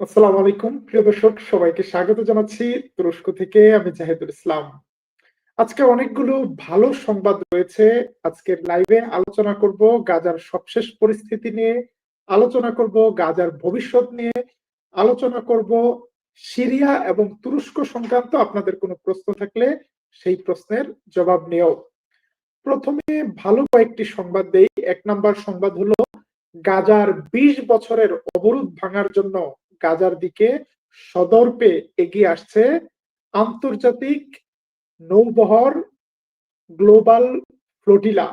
আসসালামু আলাইকুম। প্রিয় দর্শক, সবাইকে স্বাগত জানাচ্ছি তুরস্ক থেকে। আমি জাহিদুল ইসলাম। আজকে অনেকগুলো ভালো সংবাদ রয়েছে। আজকের লাইভে আলোচনা করব গাজার সবশেষ পরিস্থিতি নিয়ে, আলোচনা করব গাজার ভবিষ্যৎ নিয়ে, আলোচনা করব সিরিয়া এবং তুরস্ক সংক্রান্ত। আপনাদের কোনো প্রশ্ন থাকলে সেই প্রশ্নের জবাব নিয়েও প্রথমে ভালো কয়েকটি সংবাদ দেই। এক নাম্বার সংবাদ হলো, গাজার ২০ বছরের অবরোধ ভাঙার জন্য গাজার দিকে সদর্পে এগিয়ে আসছে আন্তর্জাতিক নৌবহর গ্লোবাল ফ্লোটিলা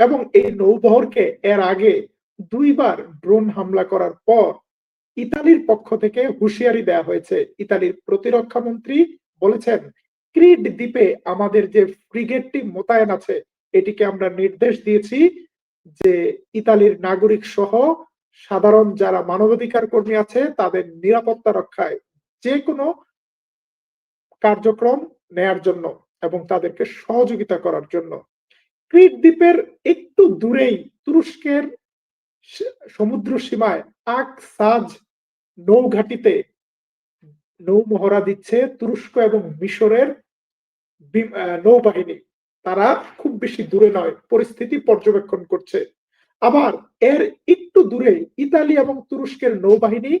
এবং এই নৌবহরকে এর আগে দুইবার ড্রোন হামলা করার পর ইতালির পক্ষ থেকে হুঁশিয়ারি দেয়া হয়েছে। ইতালির প্রতিরক্ষা মন্ত্রী বলেছেন ক্রিট দ্বীপে আমাদের যে ফ্রিগেটটি মোতায়েন আছে, এটিকে আমরা নির্দেশ দিয়েছি যে ইতালির নাগরিক সহ সাধারণ যারা মানবাধিকার কর্মী আছে, তাদের নিরাপত্তা রক্ষায় যে কোনো কার্যক্রম নেয়ার জন্য এবং তাদেরকে সহযোগিতা করার জন্য। ক্রিট দ্বীপের একটু দূরেই তুরস্কের সমুদ্র সীমায় আক সাজ নৌঘাটিতে নৌমহড়া দিচ্ছে তুরস্ক এবং মিশরের নৌবাহিনী। তারা খুব বেশি দূরে নয়, পরিস্থিতি পর্যবেক্ষণ করছে। আবার এর একটু দূরে ইতালি এবং তুরস্কের নৌবাহিনী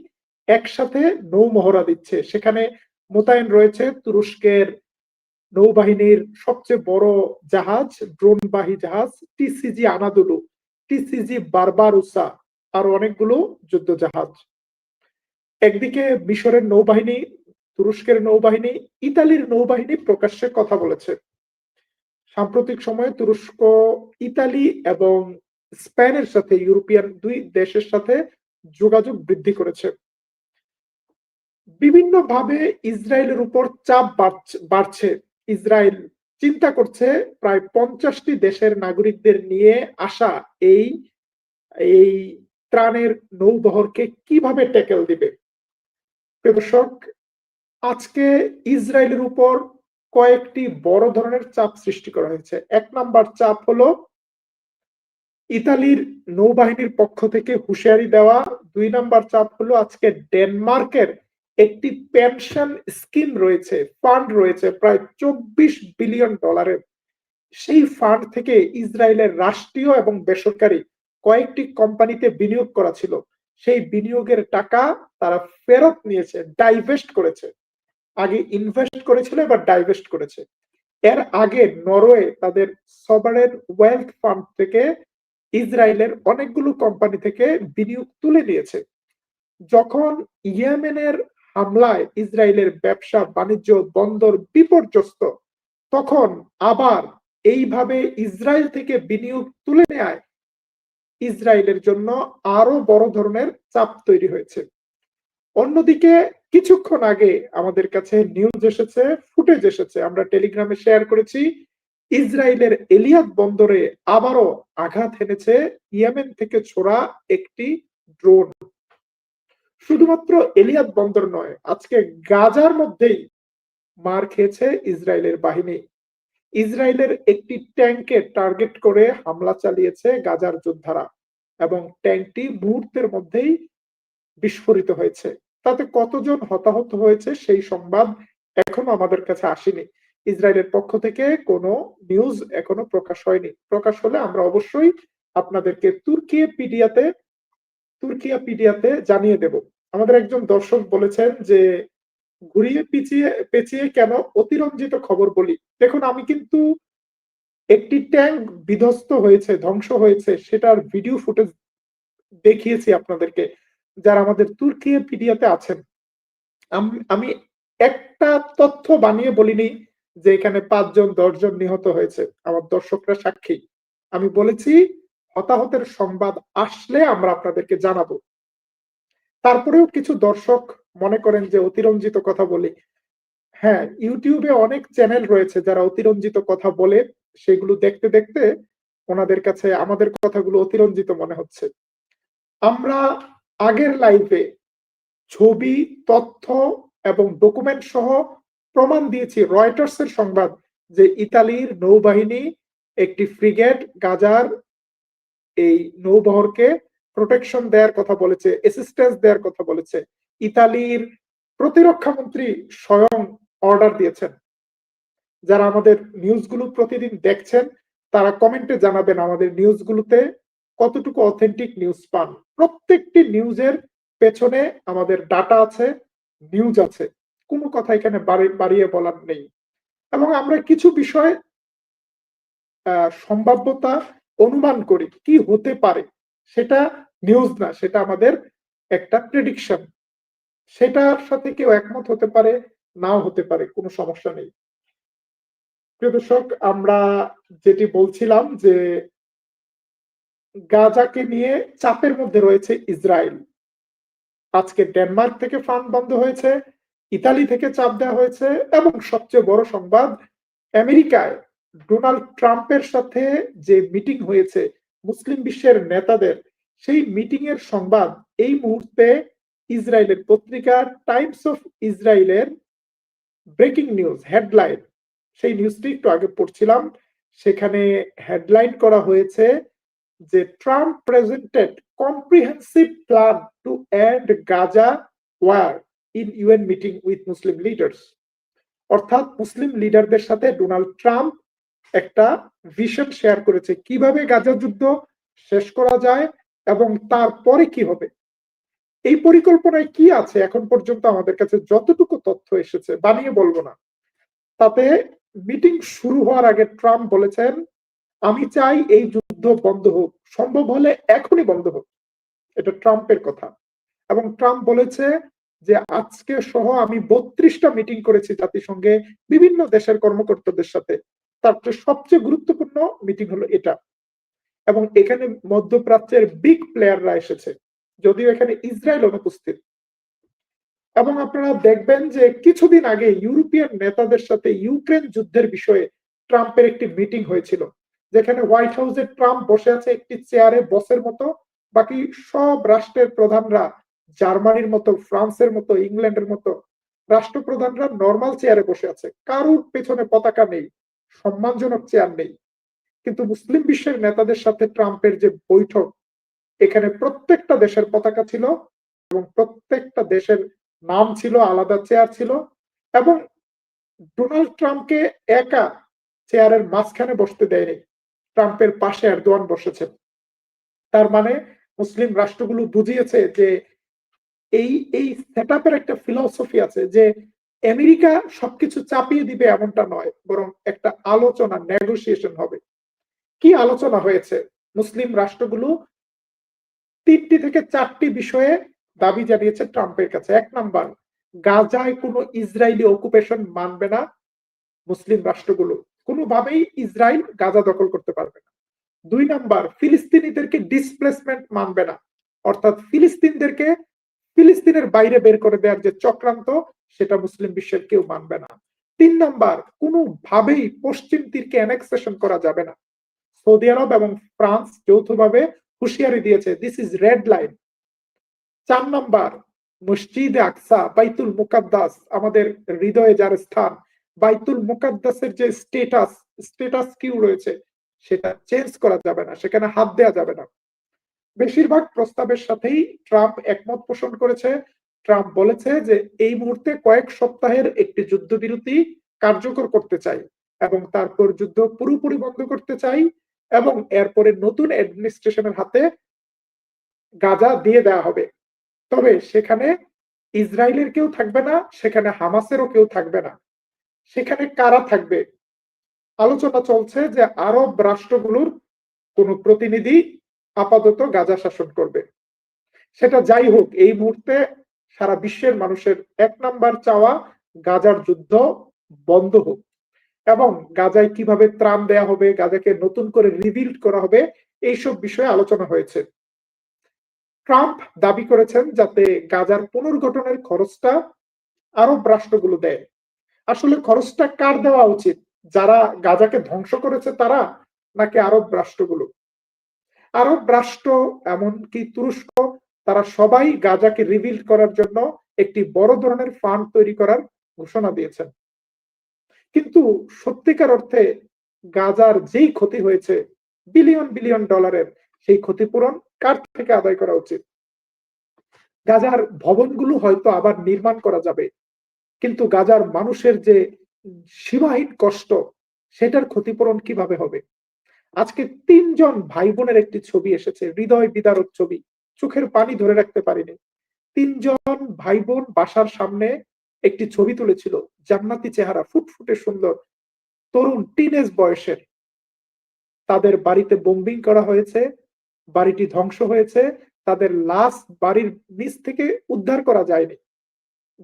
একসাথে নৌ মহড়া দিচ্ছে। সেখানে মোতায়েন রয়েছে তুরস্কের নৌবাহিনীর সবচেয়ে বড় জাহাজ, ড্রোনবাহী জাহাজ টিসিজি আনাদুলু, টিসিজি বারবারুসা আর অনেকগুলো যুদ্ধ জাহাজ একদিকে মিশরের নৌবাহিনী, তুরস্কের নৌবাহিনী, ইতালির নৌবাহিনী প্রকাশ্যে কথা বলেছে। সাম্প্রতিক সময়ে তুরস্ক, ইতালি এবং স্পেনের সাথে ইউরোপিয়ান দুই দেশের সাথে যোগাযোগ বৃদ্ধি করেছে। বিভিন্নভাবে ইসরায়েলের উপর চাপ বাড়ছে ইসরায়েল চিন্তা করছে প্রায় পঞ্চাশটি দেশের নাগরিকদের নিয়ে আসা এই এই ত্রাণের নৌবহরকে কীভাবে টেকেল দিবে? দর্শক, আজকে ইসরায়েলের উপর কয়েকটি বড় ধরনের চাপ সৃষ্টি করা হয়েছে। এক নাম্বার চাপ হলো ইতালির নৌবাহিনীর পক্ষ থেকে হুঁশিয়ারি দেওয়া দুই নাম্বার চাপ হলো আজকে ডেনমার্কের একটি পেনশন স্কিম রয়েছে, ফান্ড রয়েছে, প্রায় চব্বিশ বিলিয়ন ডলারের। সেই ফান্ড থেকে ইসরায়েলের রাষ্ট্রীয় এবং বেসরকারি কয়েকটি কোম্পানিতে বিনিয়োগ করা ছিল। সেই বিনিয়োগের টাকা তারা ফেরত নিয়েছে ডাইভেস্ট করেছে। আগে ইনভেস্ট করেছিল, এবার ডাইভেস্ট করেছে। এর আগে নরওয়ে তাদের সবারের ওয়েলথ ফান্ড থেকে ইসরায়েলের অনেকগুলো কোম্পানি থেকে বিনিয়োগ তুলে নিয়েছে। যখন ইয়েমেনের হামলায় ইসরায়েলের ব্যবসা বাণিজ্য বন্দর বিপর্যস্ত, তখন আবার এইভাবে ইসরায়েল থেকে বিনিয়োগ তুলে নেয় ইসরায়েলের জন্য আরও বড় ধরনের চাপ তৈরি হয়েছে। অন্যদিকে কিছুক্ষণ আগে আমাদের কাছে নিউজ এসেছে ফুটেজ এসেছে, আমরা টেলিগ্রামে শেয়ার করেছি ইসরায়েলের এলিয়াদ বন্দরে আবারও আঘাত এনেছে ইয়েমেন থেকে ছোড়া একটি ড্রোন। শুধুমাত্র এলিয়াদ বন্দর নয়, আজকে গাজার মধ্যেই মার খেয়েছে ইসরায়েলের বাহিনী। ইসরায়েলের একটি ট্যাঙ্কে টার্গেট করে হামলা চালিয়েছে গাজার যোদ্ধারা এবং ট্যাঙ্কটি মুহূর্তের মধ্যেই বিস্ফোরিত হয়েছে। তাতে কতজন হতাহত হয়েছে সেই সংবাদ এখনও আমাদের কাছে আসেনি। ইসরায়েলের পক্ষ থেকে কোনো নিউজ এখনও প্রকাশ হয়নি। প্রকাশ হলে আমরা অবশ্যই আপনাদেরকে তুর্কিয়া পিডিয়াতে তুর্কিয়া পিডিয়াতে জানিয়ে দেব। আমাদের একজন দর্শক বলেছেন যে, ঘুরিয়ে পিছিয়ে পেঁচিয়ে কেন অতিরঞ্জিত খবর বলি? দেখুন, আমি কিন্তু একটি ট্যাঙ্ক বিধ্বস্ত হয়েছে, ধ্বংস হয়েছে, সেটার ভিডিও ফুটেজ দেখিয়েছি আপনাদেরকে, যারা আমাদের তুর্কিয়া পিডিয়াতে আছেন আমি একটা তথ্য বানিয়ে বলিনি যে এখানে পাঁচজন, দশজন নিহত হয়েছে। আমার দর্শকরা সাক্ষী। আমি বলেছি, হতাহতের সংবাদ আসলে আমরা আপনাদেরকে জানাব। তারপরেও কিছু দর্শক মনে করেন যে অতিরঞ্জিত কথা বলি। হ্যাঁ ইউটিউবে অনেক চ্যানেল রয়েছে যারা অতিরঞ্জিত কথা বলে, সেগুলো দেখতে দেখতে ওনাদের কাছে আমাদের কথাগুলো অতিরঞ্জিত মনে হচ্ছে। আমরা আগের লাইভে ছবি, তথ্য এবং ডকুমেন্ট সহ প্রমাণ দিয়েছি রয়টার্স এর সংবাদ যে ইতালির নৌবাহিনী একটি ফ্রিগেট গাজার এই নৌবহরকে প্রোটেকশন দেওয়ার কথা বলেছে অ্যাসিস্ট্যান্স দেওয়ার কথা বলেছে। ইতালির প্রতিরক্ষা মন্ত্রী স্বয়ং অর্ডার দিয়েছেন। যারা আমাদের নিউজগুলো প্রতিদিন দেখছেন, তারা কমেন্টে জানাবেন আমাদের নিউজগুলোতে কতটুকু অথেন্টিক নিউজ পান। প্রত্যেকটি নিউজের পেছনে আমাদের ডাটা আছে নিউজ আছে। কোনো কথা এখানে বাড়িয়ে বলার নেই। এবং আমরা কিছু বিষয় সম্ভাব্যতা অনুমান করি কি হতে পারে। সেটা নিউজ না, সেটা আমাদের একটা প্রেডিকশন সেটার সাথে কেউ একমত হতে পারে, নাও হতে পারে, কোনো সমস্যা নেই। প্রিয় দর্শক, আমরা যেটি বলছিলাম যে, গাজাকে নিয়ে চাপের মধ্যে রয়েছে ইসরায়েল। আজকে ডেনমার্ক থেকে ফান্ড বন্ধ হয়েছে ইতালি থেকে চাপ দেওয়া হয়েছে এবং সবচেয়ে বড় সংবাদ, আমেরিকায় ডোনাল্ড ট্রাম্পের সাথে যে মিটিং হয়েছে মুসলিম বিশ্বের নেতাদের, সেই মিটিং এর সংবাদ এই মুহূর্তে ইসরায়েলের পত্রিকা টাইমস অফ ইসরায়েলের ব্রেকিং নিউজ হেডলাইন। সেই নিউজটি একটু আগে পড়ছিলাম, সেখানে হেডলাইন করা হয়েছে যে Trump presented comprehensive plan to end Gaza war. In UN meeting with Muslim leaders অর্থাৎ মুসলিম লিডারদের সাথে ডোনাল্ড ট্রাম্প একটা ভিশন শেয়ার করেছে। কীভাবে গাজা যুদ্ধ শেষ করা যায় এবং তারপরে কি হবে? এই পরিকল্পনায় কি আছে? এখন পর্যন্ত আমাদের কাছে যতটুকু তথ্য এসেছে, বানিয়ে বলব না। তাতে মিটিং শুরু হওয়ার আগে ট্রাম্প বলেছেন, আমি চাই এই যুদ্ধ বন্ধ হোক। সম্ভব হলে এখনই বন্ধ হোক। এটা ট্রাম্পের কথা। এবং ট্রাম্প বলেছে যে আজকে সহ আমি বত্রিশটা মিটিং করেছি জাতিসংঘে বিভিন্ন দেশের কর্মকর্তাদের সাথে। তার সবচেয়ে গুরুত্বপূর্ণ মিটিং হলো এটা। এবং এখানে মধ্যপ্রাচ্যের বিগ প্লেয়াররা এসেছে। যদিও এখানে ইসরায়েল অনুপস্থিত। এবং আপনারা দেখবেন যে কিছুদিন আগে ইউরোপিয়ান নেতাদের সাথে ইউক্রেন যুদ্ধের বিষয়ে ট্রাম্পের একটি মিটিং হয়েছিল। যেখানে হোয়াইট হাউসে ট্রাম্প বসে আছে একটি চেয়ারে বসের মতো। বাকি সব রাষ্ট্রের প্রধানরা জার্মানির মতো, ফ্রান্সের মতো, ইংল্যান্ডের মতো রাষ্ট্রপ্রধানরা নর্মাল চেয়ারে বসে আছে। কারুর পেছনে পতাকা নেই, সম্মানজনক চেয়ার নেই। কিন্তু মুসলিম বিশ্বের নেতাদের সাথে ট্রাম্পের যে বৈঠক, এখানে প্রত্যেকটা দেশের পতাকা ছিল এবং প্রত্যেকটা দেশের নাম ছিল, আলাদা চেয়ার ছিল এবং ডোনাল্ড ট্রাম্পকে একা চেয়ারের মাঝখানে বসতে দেয়নি। ট্রাম্পের পাশে এরদোয়ান বসেছেন। তার মানে মুসলিম রাষ্ট্রগুলো বুঝিয়েছে যে এই এই সেট একটা ফিলসফি আছে যে আমেরিকা সবকিছু চাপিয়ে দিবে এমনটা নয়, বরং একটা আলোচনা নেগোসিয়েশন হবে। কি আলোচনা হয়েছে? মুসলিম রাষ্ট্রগুলো তিনটি থেকে চারটি বিষয়ে দাবি জানিয়েছে ট্রাম্পের কাছে। এক নাম্বার, গাজায় কোনো ইসরায়েলি অকুপেশন মানবে না মুসলিম রাষ্ট্রগুলো। কোনোভাবেই ইসরায়েল গাজা দখল করতে পারবে না। দুই নাম্বার, ফিলিস্তিনিদেরকে ডিসপ্লেসমেন্ট মানবে না। অর্থাৎ ফিলিস্তিনদেরকে ফিলিস্তিনের বাইরে বের করে দেওয়ার যে চক্রান্ত, সেটা মুসলিম বিশ্বের কেউ মানবে না। তিন নাম্বার, কোনোভাবেই পশ্চিম তীরকে অ্যানেক্সেশন করা যাবে না। সৌদি আরব এবং ফ্রান্স যৌথভাবে হুঁশিয়ারি দিয়েছে দিস ইজ রেড লাইন চার নাম্বার, মসজিদে আকসা, বাইতুল মুকাদ্দাস, আমাদের হৃদয়ে যার স্থান, বাইতুল মুকাদ্দাসের যে স্টেটাস স্টেটাস কিউ রয়েছে, সেটা চেঞ্জ করা যাবে না, সেখানে হাত দেওয়া যাবে না। বেশিরভাগ প্রস্তাবের সাথেই ট্রাম্প একমত পোষণ করেছে। ট্রাম্প বলেছে যে, এই মুহূর্তে কয়েক সপ্তাহের একটি যুদ্ধবিরতি কার্যকর করতে চাই এবং তারপর যুদ্ধ পুরোপুরি বন্ধ করতে চাই এবং এরপরে নতুন অ্যাডমিনিস্ট্রেশনের হাতে গাজা দিয়ে দেওয়া হবে। তবে সেখানে ইসরায়েলের কেউ থাকবে না, সেখানে হামাসেরও কেউ থাকবে না। সেখানে কারা থাকবে? আলোচনা চলছে যে, আরব রাষ্ট্রগুলোর কোন প্রতিনিধি আপাতত গাজা শাসন করবে। সেটা যাই হোক, এই মুহূর্তে সারা বিশ্বের মানুষের এক নাম্বার চাওয়া গাজার যুদ্ধ বন্ধ হোক এবং গাজায় কীভাবে ত্রাণ দেয়া হবে, গাজাকে নতুন করে রিবিল্ড করা হবে, এইসব বিষয়ে আলোচনা হয়েছে। ট্রাম্প দাবি করেছেন যাতে গাজার পুনর্গঠনের খরচটা আরব রাষ্ট্রগুলো দেয়। আসলে খরচটা কার দেওয়া উচিত? যারা গাজাকে ধ্বংস করেছে তারা নাকি আরব রাষ্ট্রগুলো? আরব রাষ্ট্র, এমনকি তুরস্ক, তারা সবাই গাজাকে রিবিল্ড করার জন্য একটি বড় ধরনের ফান্ড তৈরি করার ঘোষণা দিয়েছেন। কিন্তু সত্যিকার অর্থে গাজার যেই ক্ষতি হয়েছে বিলিয়ন বিলিয়ন ডলারের সেই ক্ষতিপূরণ কার থেকে আদায় করা উচিত? গাজার ভবনগুলো হয়তো আবার নির্মাণ করা যাবে, কিন্তু গাজার মানুষের যে সীমাহীন কষ্ট, সেটার ক্ষতিপূরণ কীভাবে হবে? আজকে তিনজন ভাই বোনের একটি ছবি এসেছে, হৃদয় বিদারক ছবি। চোখের পানি ধরে রাখতে পারিনি। তিনজন ভাই বোন বাসার সামনে একটি ছবি তুলেছিল, জান্নাতি চেহারা, ফুটফুটে সুন্দর। তরুণ টিনেজ বয়সের। তাদের বাড়িতে বোম্বিং করা হয়েছে, বাড়িটি ধ্বংস হয়েছে, তাদের লাশ বাড়ির নিচ থেকে উদ্ধার করা যায়নি।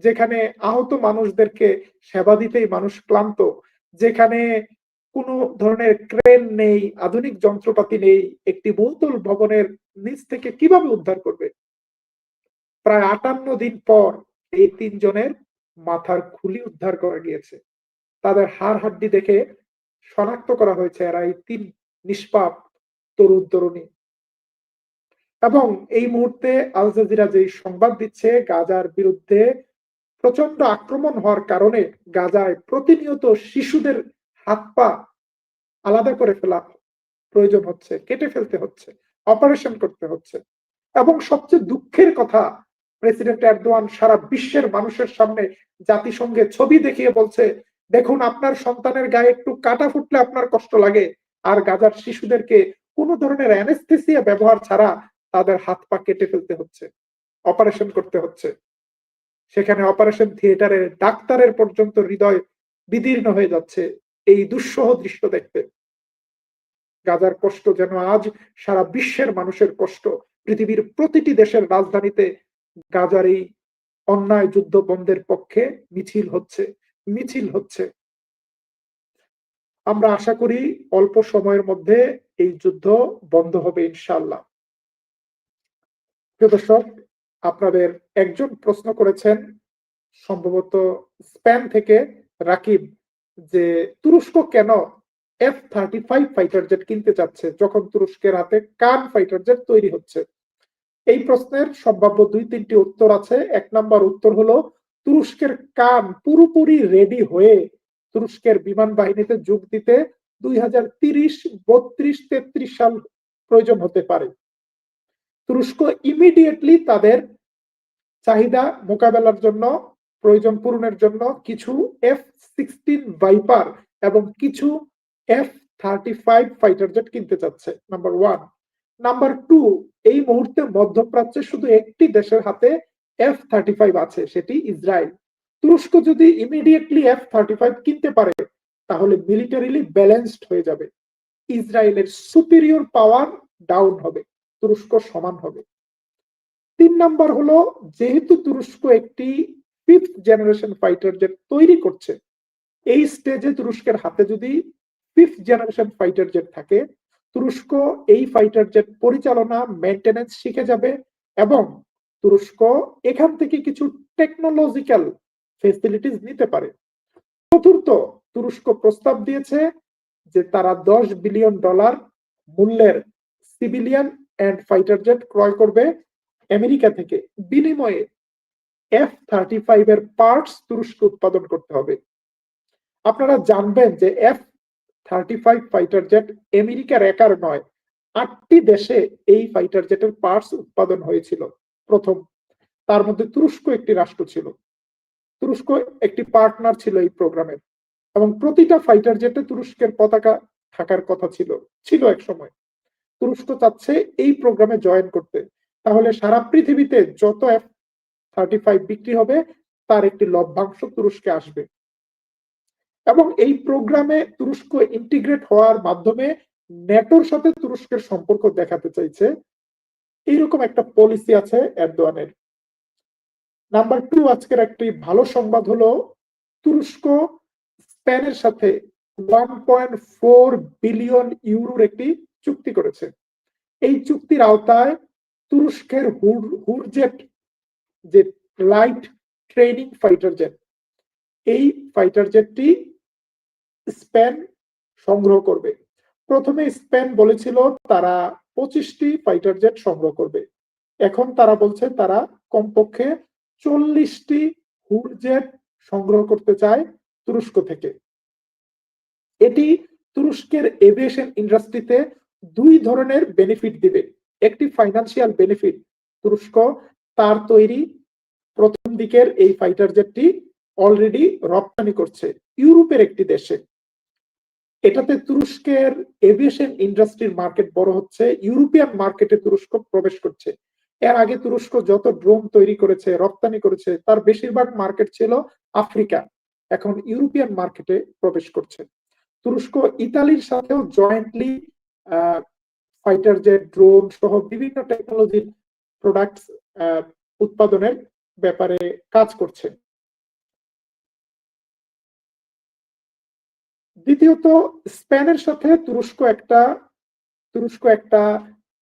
যেখানে আহত মানুষদেরকে সেবা দিতেই মানুষ ক্লান্ত, যেখানে কোনো ধরনের ক্রেন নেই, আধুনিক যন্ত্রপাতি নেই, একটি বহুতল ভবনের নিচ থেকে কীভাবে উদ্ধার করবে? প্রায় আটান্ন দিন পর এই তিনজনের মাথার খুলি উদ্ধার করা গিয়েছে। তাদের হাড় হাড্ডি দেখে শনাক্ত করা হয়েছে এরা এই তিন নিষ্পাপ তরুণ তরুণী। এবং এই মুহূর্তে আল জাজিরা যে সংবাদ দিচ্ছে, গাজার বিরুদ্ধে প্রচণ্ড আক্রমণ হওয়ার কারণে গাজায় প্রতিনিয়ত শিশুদের হাত পা আলাদা করে ফেলা প্রয়োজন হচ্ছে, কেটে ফেলতে হচ্ছে অপারেশন করতে হচ্ছে। এবং সবচেয়ে দুঃখের কথা প্রেসিডেন্ট এরদোয়ান সারা বিশ্বের মানুষের সামনে জাতিসংঘে ছবি দেখিয়ে বলছে, দেখুন, আপনার সন্তানের গায়ে একটু কাটা ফুটলে আপনার কষ্ট লাগে। আর গাজার শিশুদেরকে কোনো ধরনের অ্যানেস্থেসিয়া ব্যবহার ছাড়া তাদের হাত পা কেটে ফেলতে হচ্ছে অপারেশন করতে হচ্ছে। সেখানে অপারেশন থিয়েটারের ডাক্তারের পর্যন্ত হৃদয় বিদীর্ণ হয়ে যাচ্ছে। এই দুঃসহ দৃশ্য দেখতে। গাজার কষ্ট যেন আজ সারা বিশ্বের মানুষের কষ্ট। পৃথিবীর প্রতিটি দেশের রাজধানীতে গাজার এই অন্যায় যুদ্ধ বন্ধের পক্ষে মিছিল হচ্ছে মিছিল হচ্ছে। আমরা আশা করি অল্প সময়ের মধ্যে এই যুদ্ধ বন্ধ হবে ইনশাল্লাহ প্রিয় দর্শক, আপনাদের একজন প্রশ্ন করেছেন, সম্ভবত স্প্যান থেকে রাকিব যে তুরস্ক কেন F thirty five fighter jet কিনতে চাচ্ছে যখন তুরস্কের হাতে কান ফাইটার জেট তৈরি হচ্ছে? এই প্রশ্নের সম্ভাব্য দুই তিনটি উত্তর আছে। এক নাম্বার উত্তর হলো, তুরস্কের কান পুরোপুরি রেডি হয়ে তুরস্কের বিমান বাহিনীতে যোগ দিতে দুই হাজার তিরিশ, বত্রিশ, তেত্রিশ সাল প্রয়োজন হতে পারে। তুরস্ক ইমিডিয়েটলি তাদের চাহিদা মোকাবেলার জন্য প্রয়োজন পূরণের জন্য কিছু এফ সিক্সটিন ভাইপার এবং কিছু F thirty five fighter jet কিনতে চাচ্ছে নাম্বার ওয়ান নাম্বার টু এই মুহূর্তে মধ্যপ্রাচ্যে শুধু একটি দেশের হাতে এফ থার্টি ফাইভ আছে, সেটি ইসরায়েল। তুরস্ক যদি ইমিডিয়েটলি এফ থার্টি ফাইভ কিনতে পারে, তাহলে মিলিটারিলি ব্যালেন্সড হয়ে যাবে। ইসরায়েলের সুপিরিয়র পাওয়ার ডাউন হবে, তুরস্ক সমান হবে। তিন নাম্বার হলো, যেহেতু তুরস্ক একটি ফিফথ জেনারেশন ফাইটার জেট তৈরি করছে, এই স্টেজে তুরস্কের হাতে যদি ফিফথ জেনারেশন ফাইটার জেট থাকে, তুরস্ক এই ফাইটার জেট পরিচালনা মেনটেনেন্স শিখে যাবে এবং তুরস্ক এখান থেকে কিছু টেকনোলজিক্যাল ফেসিলিটিস নিতে পারে। চতুর্থ, তুরস্ক প্রস্তাব দিয়েছে যে তারা দশ বিলিয়ন ডলার মূল্যের সিভিলিয়ান অ্যান্ড ফাইটার জেট ক্রয় করবে। আমেরিকা থেকে বিনিময়ে এফ থার্টি ফাইভ এর পার্টস তুরস্ক উৎপাদন করতে হবে। আপনারা জানবেন যে F thirty five fighter jet আমেরিকার একার নয়, আটটি দেশে এই ফাইটার জেটের পার্টস উৎপাদন হয়েছিল। প্রথম, তার মধ্যে তুরস্ক একটি রাষ্ট্র ছিল। তুরস্ক একটি পার্টনার ছিল এই প্রোগ্রামের এবং প্রতিটা ফাইটার জেটে তুরস্কের পতাকা থাকার কথা ছিল ছিল এক সময়। তুরস্ক চাচ্ছে এই প্রোগ্রামে জয়েন করতে। তাহলে সারা পৃথিবীতে যত এফ থার্টি ফাইভ বিক্রি হবে, তার একটি লভ্যাংশ তুরস্কে আসবে। এবং এই প্রোগ্রামে তুরস্ক ইন্টিগ্রেট হওয়ার মাধ্যমে নেটোর সাথে তুরস্কের সম্পর্ক দেখাতে চাইছে। এইরকম একটা পলিসি আছে এরদোয়ানের। নাম্বার টু আজকের একটি ভালো সংবাদ হলো, তুরস্ক স্পেনের সাথে ওয়ান পয়েন্ট ফোর বিলিয়ন ইউরোর একটি চুক্তি করেছে। এই চুক্তির আওতায় তুরস্কের হুরজেট যে লাইট ট্রেনিং ফাইটার জেট এই ফাইটার জেটটি স্পেন সংগ্রহ করবে। প্রথমে স্পেন বলেছিল তারা পঁচিশটি ফাইটার জেট সংগ্রহ করবে। এখন তারা বলছে তারা কমপক্ষে চল্লিশটি হুড জেট সংগ্রহ করতে চায় তুরস্ক থেকে। এটি তুরস্কের এভিয়েশন ইন্ডাস্ট্রিতে দুই ধরনের বেনিফিট দিবে। একটি ফাইন্যান্সিয়াল বেনিফিট তুরস্ক, তার তৈরি প্রথম দিকের এই ফাইটার জেটটি অলরেডি রপ্তানি করছে ইউরোপের একটি দেশে। এটাতে তুরস্কের এভিয়েশন ইন্ডাস্ট্রির মার্কেট বড় হচ্ছে, ইউরোপিয়ান মার্কেটে তুরস্ক প্রবেশ করছে। এর আগে তুরস্ক যত ড্রোন তৈরি করেছে, রপ্তানি করেছে, তার বেশিরভাগ মার্কেট ছিল আফ্রিকা। এখন ইউরোপিয়ান মার্কেটে প্রবেশ করছে। তুরস্ক ইতালির সাথেও জয়েন্টলি ফাইটার জেট ড্রোন সহ বিভিন্ন টেকনোলজির প্রোডাক্ট উৎপাদনের ব্যাপারে কাজ করছে। দ্বিতীয়ত, স্পেনের সাথে তুরস্ক একটা তুরস্ক একটা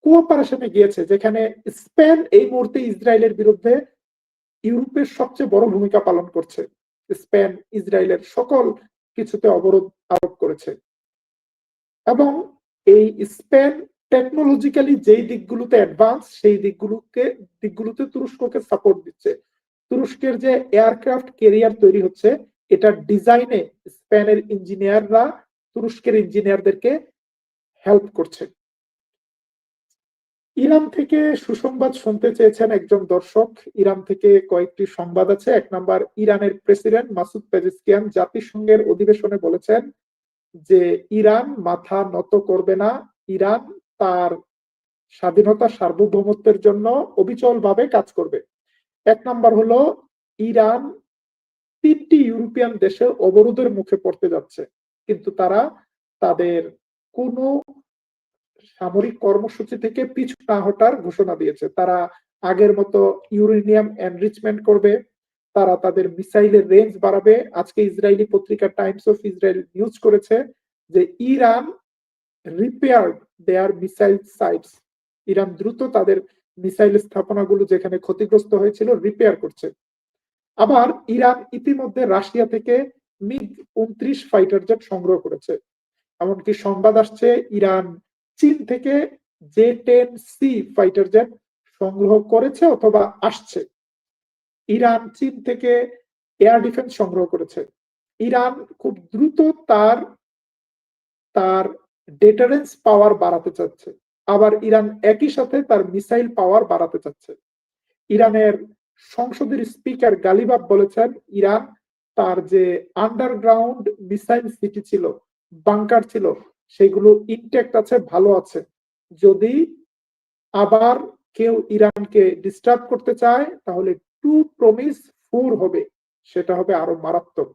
কোঅপারেশনে গিয়েছে, যেখানে স্পেন এই মুহূর্তে ইসরায়েলের বিরুদ্ধে ইউরোপের সবচেয়ে বড় ভূমিকা পালন করছে। স্পেন ইসরায়েলের সকল কিছুতে অবরোধ আরোপ করেছে। এবং এই স্পেন টেকনোলজিক্যালি যেই দিকগুলোতে অ্যাডভান্স সেই দিকগুলোকে, দিকগুলোতে তুরস্ককে সাপোর্ট দিচ্ছে। তুরস্কের যে এয়ারক্রাফট কেরিয়ার তৈরি হচ্ছে এটা ডিজাইনে স্পেনের ইঞ্জিনিয়াররা তুরস্কের ইঞ্জিনিয়ারদেরকে হেল্প করছে। ইরান থেকে সুসংবাদ শুনতে চেয়েছেন একজন দর্শক। ইরান থেকে কয়েকটি সংবাদ আছে। এক নাম্বার, ইরানের প্রেসিডেন্ট মাসুদ পেজিসকিয়ান জাতিসংঘের অধিবেশনে বলেছেন যে, ইরান মাথা নত করবে না। ইরান তার স্বাধীনতা সার্বভৌমত্বের জন্য অবিচল ভাবে কাজ করবে। এক নাম্বার হলো, ইরান তিনটি ইউরোপিয়ান দেশের অবরোধের মুখে পড়তে যাচ্ছে। কিন্তু তারা তাদের কোনো সামরিক কর্মসূচি থেকে পিছু না হটার ঘোষণা দিয়েছে। তারা আগের মতো ইউরেনিয়াম এনরিচমেন্ট করবে, তারা তাদের মিসাইলের রেঞ্জ বাড়াবে। আজকে ইসরায়েলি পত্রিকা টাইমস অফ ইসরায়েল নিউজ করেছে যে, Iran repair their missile sites Iran দ্রুত তাদের মিসাইল স্থাপনাগুলো যেখানে ক্ষতিগ্রস্ত হয়েছিল রিপেয়ার করছে। আবার ইরান ইতিমধ্যে রাশিয়া থেকে মিগ উনত্রিশ ফাইটার জেট সংগ্রহ করেছে। এমনকি সংবাদ আসছে ইরান চীন থেকে J ten C fighter jet সংগ্রহ করেছে অথবা আসছে। ইরান চীন থেকে এয়ার ডিফেন্স সংগ্রহ করেছে। ইরান খুব দ্রুত তার তার ডেটারেন্স পাওয়ার বাড়াতে চাচ্ছে। আবার ইরান একই সাথে তার মিসাইল পাওয়ার বাড়াতে চাচ্ছে। ইরানের সংসদের স্পিকার গালিবাব বলেছেন, ইরান তার যে আন্ডারগ্রাউন্ড মিসাইল সিটি ছিল বাংকার ছিল, সেগুলো ইনটেক্ট আছে, ভালো আছে। যদি আবার কেউ ইরানকে ডিস্টার্ব করতে চায়, তাহলে টু প্রমিস ফোর হবে, সেটা হবে আরও মারাত্মক।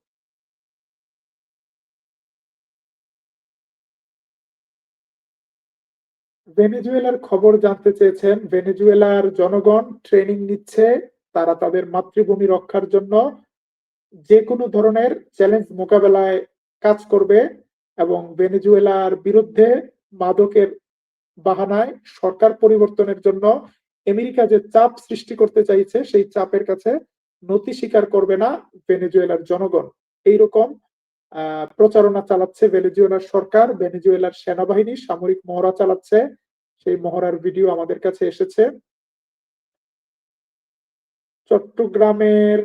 ভেনেজুয়েলার খবর জানতে চেয়েছেন ভেনেজুয়েলার জনগণ ট্রেনিং নিচ্ছে, তারা তাদের মাতৃভূমি রক্ষার জন্য যে কোনো ধরনের চ্যালেঞ্জ মোকাবেলায় কাজ করবে এবং ভেনেজুয়েলার বিরুদ্ধে মাদকের বাহানায় সরকার পরিবর্তনের জন্য আমেরিকা যে চাপ সৃষ্টি করতে চাইছে, সেই চাপের কাছে নতি স্বীকার করবে না ভেনেজুয়েলার জনগণ। এইরকম প্রচারণা চালাচ্ছে ভেনেজুয়েলার সরকার, ভেনেজুয়েলার সেনাবাহিনী, সামরিক মহড়া চালাচ্ছে। সেই মহড়ার ভিডিও আমাদের কাছে এসেছে। চট্টগ্রামের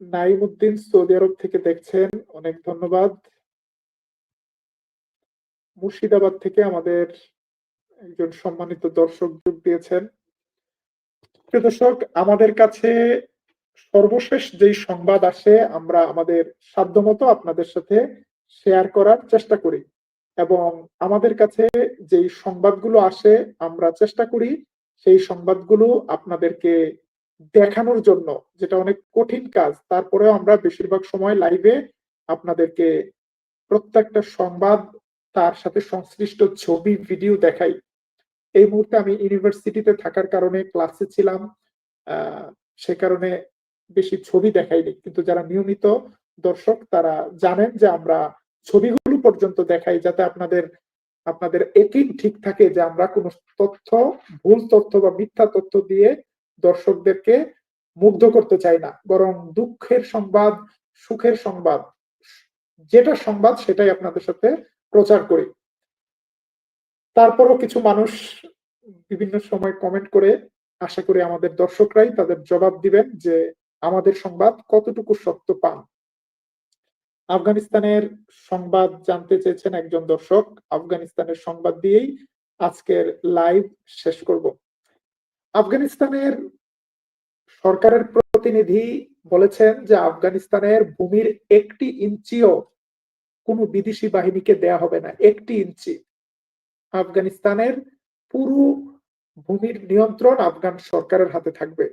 নাইমুদ্দিন সৌদি আরব থেকে দেখছেন। অনেক ধন্যবাদ। মুর্শিদাবাদ থেকে আমাদের একজন সম্মানিত দর্শক যোগ দিয়েছেন। দর্শক, আমাদের কাছে সর্বশেষ যেই সংবাদ আসে, আমরা আমাদের সাধ্যমতো আপনাদের সাথে শেয়ার করার চেষ্টা করি। এবং আমাদের কাছে যেই সংবাদগুলো আসে, আমরা চেষ্টা করি সেই সংবাদগুলো আপনাদেরকে দেখানোর জন্য, যেটা অনেক কঠিন কাজ। তারপরেও আমরা বেশিরভাগ সময় লাইভে আপনাদেরকে প্রত্যেকটা সংবাদ, তার সাথে সংশ্লিষ্ট ছবি ভিডিও দেখাই। এই মুহূর্তে আমি ইউনিভার্সিটিতে থাকার কারণে ক্লাসে ছিলাম। সে কারণে বেশি ছবি দেখাইনি। কিন্তু যারা নিয়মিত দর্শক, তারা জানেন যে আমরা ছবিগুলো পর্যন্ত দেখাই যাতে আপনাদের আপনাদের একই ঠিক থাকে যে আমরা কোনো তথ্য, ভুল তথ্য বা মিথ্যা তথ্য দিয়ে দর্শকদেরকে মুগ্ধ করতে চাই না। বরং দুঃখের সংবাদ, সুখের সংবাদ, যেটা সংবাদ সেটাই আপনাদের সাথে প্রচার করি। তারপরও কিছু মানুষ বিভিন্ন সময় কমেন্ট করে, আশা করি আমাদের দর্শকরাই তাদের জবাব দিবেন যে আমাদের সংবাদ কতটুকু সত্য পান? আফগানিস্তানের সংবাদ জানতে চেয়েছেন একজন দর্শক। আফগানিস্তানের সংবাদ দিয়েই আজকের লাইভ শেষ করব। আফগানিস্তানের সরকারের প্রতিনিধি বলেছেন যে আফগানিস্তানের ভূমির একটি ইঞ্চিও কোনো বিদেশি বাহিনীকে দেয়া হবে না। একটি ইঞ্চি। আফগানিস্তানের পুরো ভূমির নিয়ন্ত্রণ আফগান সরকারের হাতে থাকবে।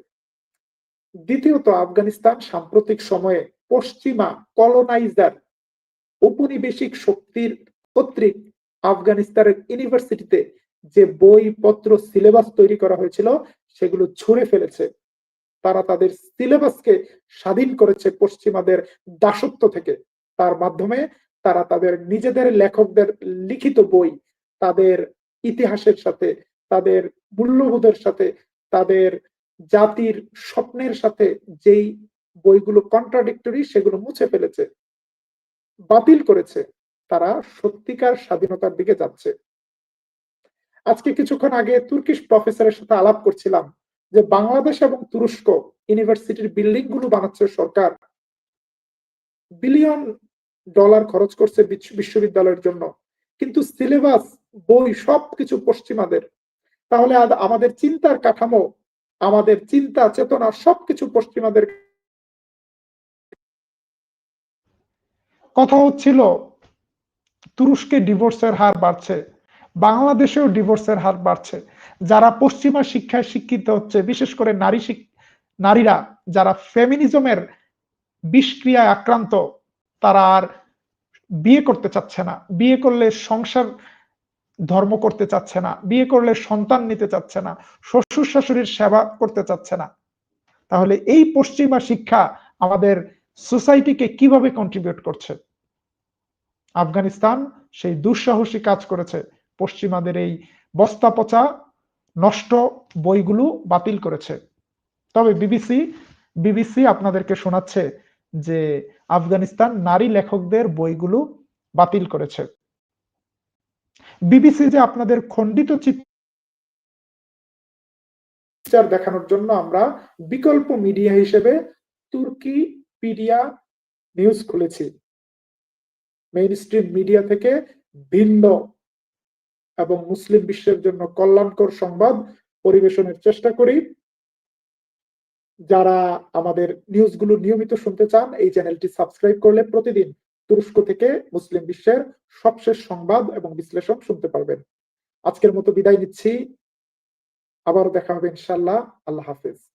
দ্বিতীয়ত, আফগানিস্তান সাম্প্রতিক সময়ে পশ্চিমা কলোনাইজার ঔপনিবেশিক শক্তির কর্তৃক আফগানিস্তানের ইউনিভার্সিটিতে যে বইপত্র সিলেবাস তৈরি করা হয়েছিল, সেগুলো ছুঁড়ে ফেলেছে। তারা তাদের সিলেবাসকে স্বাধীন করেছে পশ্চিমাদের দাসত্ব থেকে। তার মাধ্যমে তারা তাদের নিজেদের লেখকদের লিখিত বই, তাদের ইতিহাসের সাথে, তাদের মূল্যবোধের সাথে, তাদের জাতির স্বপ্নের সাথে যেই বইগুলো কন্ট্রাডিক্টরি সেগুলো মুছে ফেলেছে, বাতিল করেছে, তারা সত্যিকার স্বাধীনতার দিকে যাচ্ছে। আজকে কিছুক্ষণ আগে তুর্কিশ প্রফেসরের সাথে আলাপ করছিলাম যে বাংলাদেশ এবং তুরস্ক ইউনিভার্সিটির বিল্ডিংগুলো বানাচ্ছে সরকার। বিলিয়ন ডলার খরচ করছে বিশ্ববিদ্যালয়ের জন্য, কিন্তু সিলেবাস, বই সবকিছু পশ্চিমাদের। তাহলে আমাদের চিন্তার কাঠামো আমাদের চিন্তা, চেতনা সবকিছু পশ্চিমাদের কথা হচ্ছিল, তুরস্কে ডিভোর্সের হার বাড়ছে, বাংলাদেশেও ডিভোর্সের হার বাড়ছে। যারা পশ্চিমা শিক্ষায় শিক্ষিত হচ্ছে, বিশেষ করে নারী নারীরা, যারা ফেমিনিজমের বিষক্রিয়ায় আক্রান্ত, তারা আর বিয়ে করতে চাচ্ছে না। বিয়ে করলে সংসার ধর্ম করতে চাচ্ছে না, বিয়ে করলে সন্তান নিতে চাচ্ছে না, শ্বশুর শাশুড়ির সেবা করতে চাচ্ছে না। তাহলে এই পশ্চিমা শিক্ষা আমাদের সোসাইটিকে কীভাবে কন্ট্রিবিউট করছে? আফগানিস্তান সেই দুঃসাহসী কাজ করেছে। পশ্চিমাদের এই বস্তা পচা, নষ্ট বইগুলো বাতিল করেছে। তবে বিবিসি বিবিসি আপনাদেরকে শোনাচ্ছে যে আফগানিস্তান নারী লেখকদের বইগুলো বাতিল করেছে। বিবিসি যে আপনাদের খণ্ডিত চিত্র দেখানোর জন্য আমরা বিকল্প মিডিয়া হিসেবে তুর্কি পিডিয়া নিউজ খুলেছি। মেইন মিডিয়া থেকে ভিন্ন এবং মুসলিম বিশ্বের জন্য কল্যাণকর সংবাদ পরিবেশনের চেষ্টা করি। যারা আমাদের নিউজগুলো নিয়মিত শুনতে চান, এই চ্যানেলটি সাবস্ক্রাইব করলে প্রতিদিন তুরস্ক থেকে মুসলিম বিশ্বের সবশেষ সংবাদ এবং বিশ্লেষণ শুনতে পারবেন। আজকের মতো বিদায় নিচ্ছি। আবার দেখা হবে ইনশাল্লাহ আল্লাহ হাফিজ।